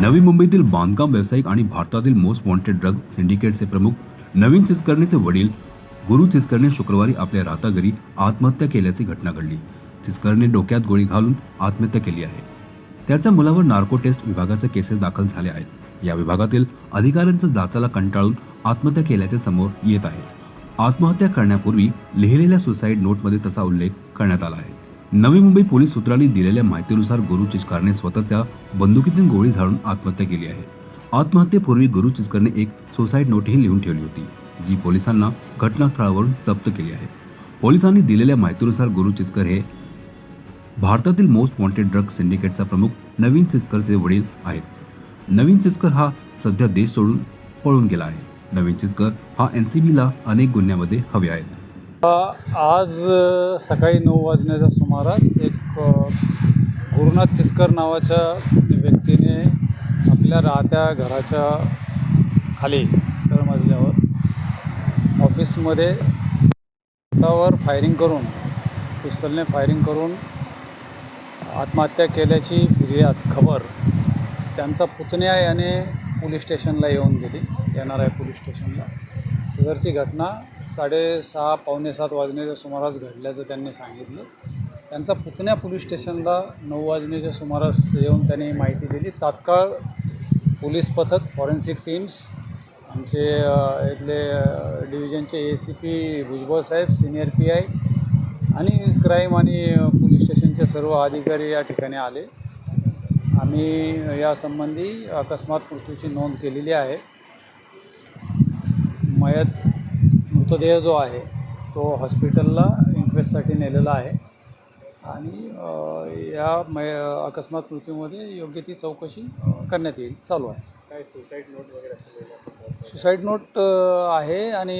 नवी मुंबईतील बांधकाम व्यावसायिक आणि भारतातील मोस्ट वॉन्टेड ड्रग सिंडिकेटचे प्रमुख नवीन चिचकर्णीचे वडील गुरु चिचकर्णी शुक्रवारी आपल्या राहता घरी आत्महत्या केल्याची घटना घडली. चिचकरने डोक्यात गोळी घालून आत्महत्या केली आहे. त्याच्या मुलावर नार्को टेस्ट विभागाचे केसेस दाखल झाले आहेत. या विभागातील अधिकाऱ्यांचा जाचाला कंटाळून आत्महत्या केल्याचे समोर येत आहे. आत्महत्या करण्यापूर्वी लिहिलेल्या सुसाईड नोटमध्ये तसा उल्लेख करण्यात आला आहे. नवी मुंबई पोलीस सूत्रांनी दिलेल्या माहितीनुसार गुरु चिचकारने स्वतःच्या बंदुकीतून गोळी झाडून आत्महत्या केली आहे. आत्महत्येपूर्वी गुरु चिचकरने एक सुसाईड नोटही लिहून ठेवली होती जी पोलिसांना घटनास्थळावरून जप्त केली आहे. पोलिसांनी दिलेल्या माहितीनुसार गुरु चिचकर हे भारतातील मोस्ट वॉन्टेड ड्रग सिंडिकेटचा प्रमुख नवीन चिचकरचे वडील आहेत. नवीन चिचकर हा सध्या देश सोडून पळून गेला आहे. नवीन चिचकर हा एन सी बीला अनेक गुन्ह्यामध्ये हवे आहेत. आज सकाळी नऊ वाजण्याच्या सुमारास एक गुरुनाथ चिचकर नावाच्या व्यक्तीने आपल्या राहत्या घराच्या खाली तळमजल्यावर ऑफिसमध्ये स्वतःवर फायरिंग करून पिस्तलने फायरिंग करून आत्महत्या केल्याची फिर्याद खबर त्यांचा पुतण्या याने पोलीस स्टेशनला येऊन गेली येणार आहे पोलीस स्टेशनला. सदरची घटना साडेसहा पावणे सात वाजण्याच्या सुमारास घडल्याचं त्यांनी सांगितलं. त्यांचा पुतण्या पोलीस स्टेशनला नऊ वाजण्याच्या सुमारास येऊन त्यांनी माहिती दिली. तात्काळ पोलीस पथक फॉरेन्सिक टीम्स आमचे इथले डिव्हिजनचे ए सी पी भुजबळ साहेब सिनियर पी आय आणि क्राईम आणि पोलीस स्टेशनचे सर्व अधिकारी या ठिकाणी आले. आम्ही यासंबंधी अकस्मात मृत्यूची नोंद केलेली आहे. मयत मृतदेह जो आहे तो हॉस्पिटलला इन्क्वेस्टसाठी नेलेला आहे. आणि या मय अकस्मात मृत्यूमध्ये योग्य ती चौकशी करण्यात येईल. चालू आहे. काय सुसाईड नोट वगैरे सुसाईड नोट आहे आणि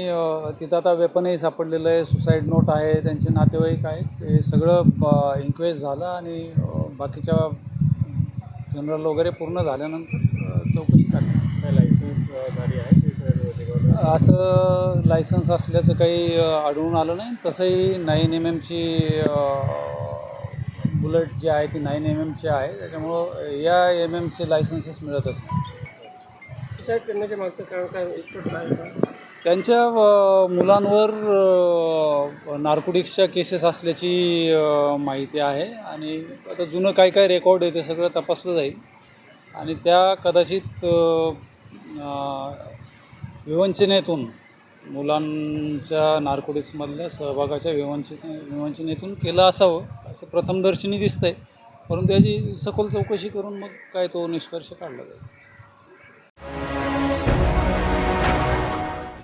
तिथं आता वेपनही सापडलेलं आहे. सुसाईड नोट आहे त्यांचे नातेवाईक आहेत. हे सगळं इन्क्वेस्ट झालं आणि बाकीच्या जनरल वगैरे पूर्ण झाल्यानंतर चौकशी करणार काय लायसन्स असं लायसन्स असल्याचं काही आढळून आलं नाही. तसंही नाईन एम एमची बुलेट जी आहे ती नाईन एम एमची आहे. त्याच्यामुळं या एम एमचे लायसन्सेस मिळतच नाही. सुसाईड करण्याच्या मागचं कारण काय? त्यांच्या मुलांवर नार्कोटिक्सच्या केसेस असल्याची माहिती आहे. आणि आता जुनं काय काय रेकॉर्ड आहे ते सगळं तपासलं जाईल. आणि त्या कदाचित विवंचनेतून मुलांच्या नार्कोटिक्समधल्या सहभागाच्या विवंच विवंचनेतून केलं असावं असं प्रथमदर्शनी दिसतंय. परंतु याची सखोल चौकशी करून मग काय तो निष्कर्ष काढला जाईल.